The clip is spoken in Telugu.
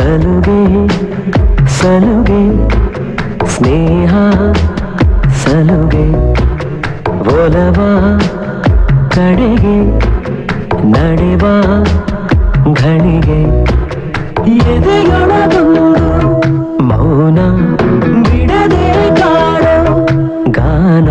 సలుగే సలుగే స్నేహ సలుగే ಒಲವಾ ಕಡೆಗೆ ನಡೆವ ಘಳಿಗೆ ಎದೆಯೊಳಗೂಡು ಮೌನ ಬಿಡದೆ ಕಾಡು ಗಾನ